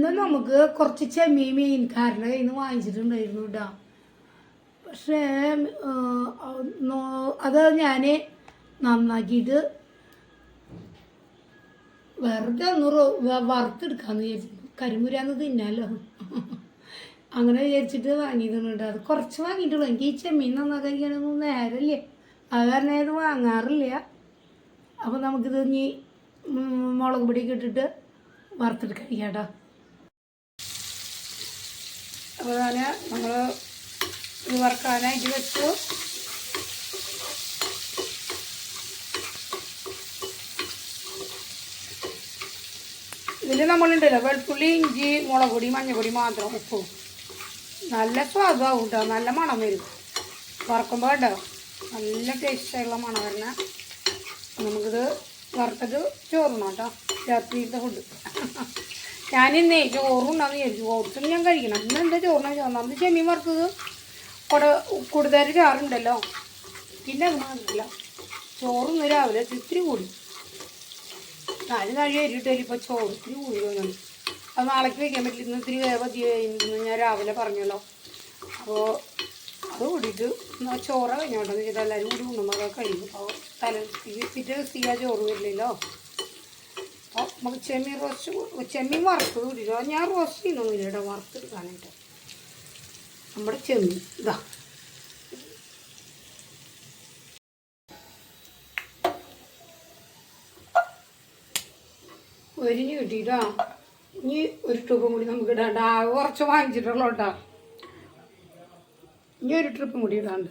ഇന്ന് നമുക്ക് കുറച്ച് ചെമ്മീൻ മീൻകാരന്റെ കയ്യിൽ നിന്ന് വാങ്ങിച്ചിട്ടുണ്ടായിരുന്നു കേട്ടോ പക്ഷേ അത് ഞാൻ നന്നാക്കിയിട്ട് വെറുതെ ഒന്ന് വറുത്തെടുക്കാമെന്ന് വിചാരിച്ചു കരിമുരാന്ന് തിന്നാലോ. അങ്ങനെ വിചാരിച്ചിട്ട് വാങ്ങിയിട്ടുണ്ട് അത് കുറച്ച് വാങ്ങിയിട്ടുള്ളൂ. എനിക്ക് ഈ ചെമ്മീൻ നന്നാക്കാൻ നേരല്ലേ അത് കാരണം ഇത് വാങ്ങാറില്ല. അപ്പോൾ നമുക്കിത് ഇനി മുളക് പൊടിയൊക്കെ ഇട്ടിട്ട് വറുത്തെടുക്കാം കേട്ടോ അപ്പോൾ നമ്മൾ ഇത് വറുക്കാനായിട്ട് വെച്ചു. ഇതിൽ നമ്മളുണ്ടല്ലോ വെളുത്തുള്ളി ഇഞ്ചി മുളക് പൊടി മഞ്ഞൾപ്പൊടി മാത്രം ഉപ്പും നല്ല സ്വാദാവും കേട്ടോ നല്ല മണം വരും. വറക്കുമ്പോൾ കേട്ടോ നല്ല ടേസ്റ്റായിട്ടുള്ള മണം വരണ. നമുക്കിത് വറുത്തത് ചോറുണം കേട്ടോ രാത്രിയിലത്തെ ഫുഡ് ഞാനിന്നേ ചോറുണ്ടാന്ന് വിചാരിച്ചു. ഓർത്തും ഞാൻ കഴിക്കണം. ഇന്ന് എന്താ ചോറിനാ ചോറിനാന്ന് ചെമ്മീൻ വറുത്തത് കുട കൂടുതൽ ചാറുണ്ടല്ലോ. പിന്നെ അത് മാത്രമില്ല ചോറിന്ന് രാവിലെ ഇത്തിരി കൂടി. നാല് നാഴി അരിയിട്ടേലും ഇപ്പോൾ ചോറ് ഇത്തിരി കൂടി തോന്നുന്നു. അത് നാളേക്ക് വയ്ക്കാൻ പറ്റില്ല. ഇന്ന് ഇത്തിരി വേവതി കഴിഞ്ഞെന്ന് ഞാൻ രാവിലെ പറഞ്ഞല്ലോ. അപ്പോൾ അത് കൂടിയിട്ട് എന്നാൽ ചോറ് കഴിഞ്ഞോട്ടെന്ന് വെച്ചിട്ട് എല്ലാവരും കൂടി ഉണ്ണുമ്പോൾ കഴിയും അപ്പോൾ തല വെച്ചിട്ട് സിയാ ചോറ് വരില്ലല്ലോ. അപ്പോൾ നമുക്ക് ചെമ്മീൻ റോസ് ചെമ്മീൻ വറുത്തത് കൂടിയിട്ടോ ഞാൻ റോസ്റ്റ് ചെയ്യുന്നൊന്നുമില്ല ഇവിടെ വറുത്തെടുക്കാനായിട്ട്. നമ്മുടെ ചെമ്മീൻ ഇതാ. ഒരിഞ്ഞ് കിട്ടിയിട്ടോ ഇനി ഒരു ട്രിപ്പും കൂടി നമുക്ക് ഇടാണ്ടാ കുറച്ച് വാങ്ങിച്ചിട്ടുള്ളൂ കേട്ടോ. ഇനി ഒരു ട്രിപ്പും കൂടി ഇടാണ്ട്.